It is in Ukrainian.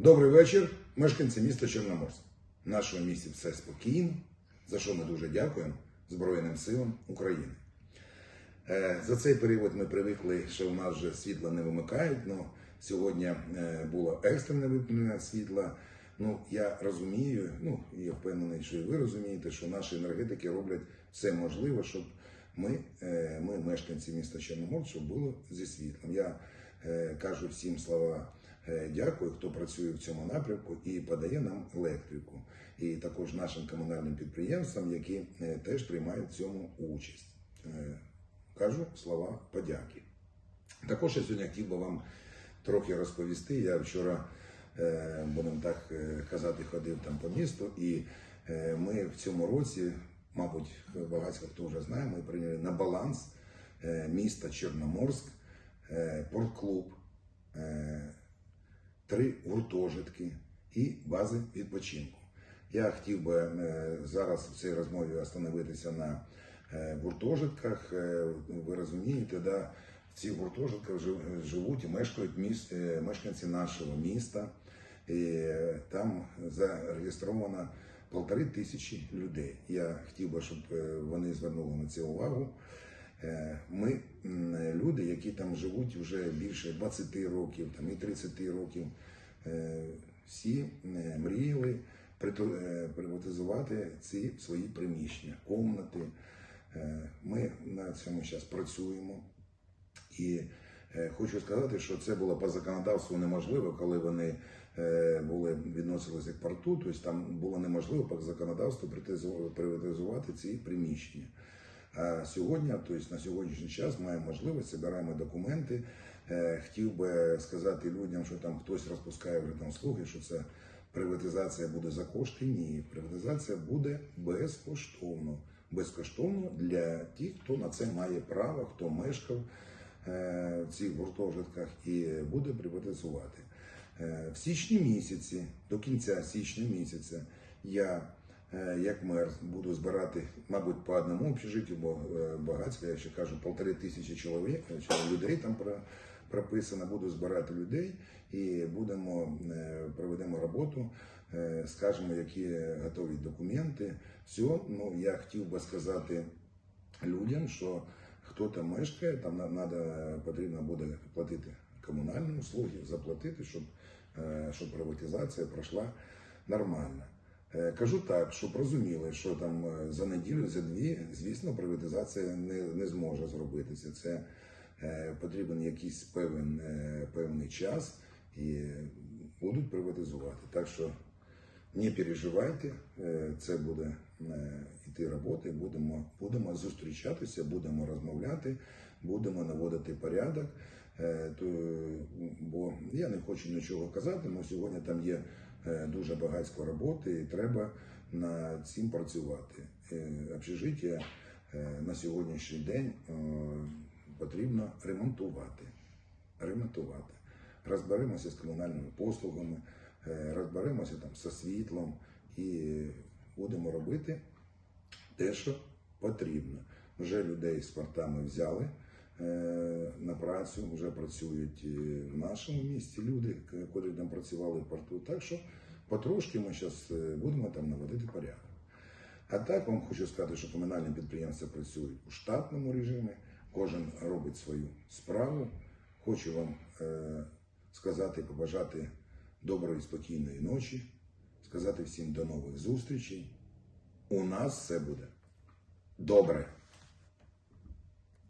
Добрий вечір, мешканці міста Чорноморськ. В нашому місті все спокійно, за що ми дуже дякуємо Збройним силам України. Е, За цей період ми привикли, що у нас вже світло не вимикають. але сьогодні е, було екстрене вимкнення світла. Ну, я розумію, ну я впевнений, що і ви розумієте, що наші енергетики роблять все можливе, щоб ми, е, ми мешканці міста Чорноморськ, було зі світлом. Я кажу всім слова дякую, хто працює в цьому напрямку і подає нам електрику. І також нашим комунальним підприємствам, які е, теж приймають в цьому участь. Е, Кажу слова подяки. Також я сьогодні хотів би вам трохи розповісти. Я вчора, е, будемо так е, казати, ходив там по місту, і е, ми в цьому році, мабуть, багато хто вже знає, ми прийняли на баланс е, міста Чорноморськ, е, порт-клуб, е, три гуртожитки і бази відпочинку. Я хотів би е, зараз в цій розмові остановитися на е, гуртожитках. Е, Ви розумієте, да, в цих гуртожитках живуть і мешкають міс- е, мешканці нашого міста. І там зареєстровано полтори тисячі людей. Я хотів би, щоб вони звернули на це увагу. Ми люди, які там живуть вже більше 20 років, там і 30 років, е, всі е, мріяли е, приватизувати ці свої приміщення, комнати. Ми на цьому зараз працюємо. І хочу сказати, що це було по законодавству неможливо, коли вони були відносилися к порту, тобто там було неможливо по законодавству приватизувати ці приміщення. А сьогодні, тобто на сьогоднішній час, маємо можливість, збираємо документи. Е, Хотів би сказати людям, що там хтось розпускає вже там слухи, що це приватизація буде за кошти. Ні, приватизація буде безкоштовно. Безкоштовно для тих, хто на це має право, хто мешкав е, в цих гуртожитках і буде приватизувати. Е, В січні місяці, до кінця січня місяця, я як мер буду збирати, мабуть, по одному общежиттю, бо е, багатство, я ще кажу, полтори тисячі чоловік, е, людей там про- прописано, буду збирати людей і будемо е, проведемо роботу, е, скажемо, які готові документи. Все, ну я хотів би сказати людям, що хто там мешкає, там на- надо, потрібно буде платити комунальні услуги, заплатити, щоб, е, щоб приватизація пройшла нормально. Е, Кажу так, щоб розуміли, що там е, за неділю, за дві, звісно, приватизація не, не зможе зробитися. Це е, потрібен якийсь певен, е, певний час і будуть приватизувати. Так що не переживайте, е, це буде йти роботи, будемо, будемо зустрічатися, будемо розмовляти, будемо наводити порядок. Е, то, бо я не хочу нічого казати, але сьогодні там є е, дуже багатько роботи і треба над цим працювати. Е, Общежиття е, на сьогоднішній день е, потрібно ремонтувати. Ремонтувати. Розберемося з комунальними послугами, е, розберемося там зі світлом і будемо робити те, що потрібно. Вже людей з портами взяли е, на працю, вже працюють в нашому місті люди, котрі там працювали в порту. Так що потрошки ми зараз будемо там наводити порядок. А так вам хочу сказати, що комунальні підприємства працюють у штатному режимі, кожен робить свою справу. Хочу вам е, сказати, побажати доброї, спокійної ночі, сказати всім до нових зустрічей. У нас все буде добре.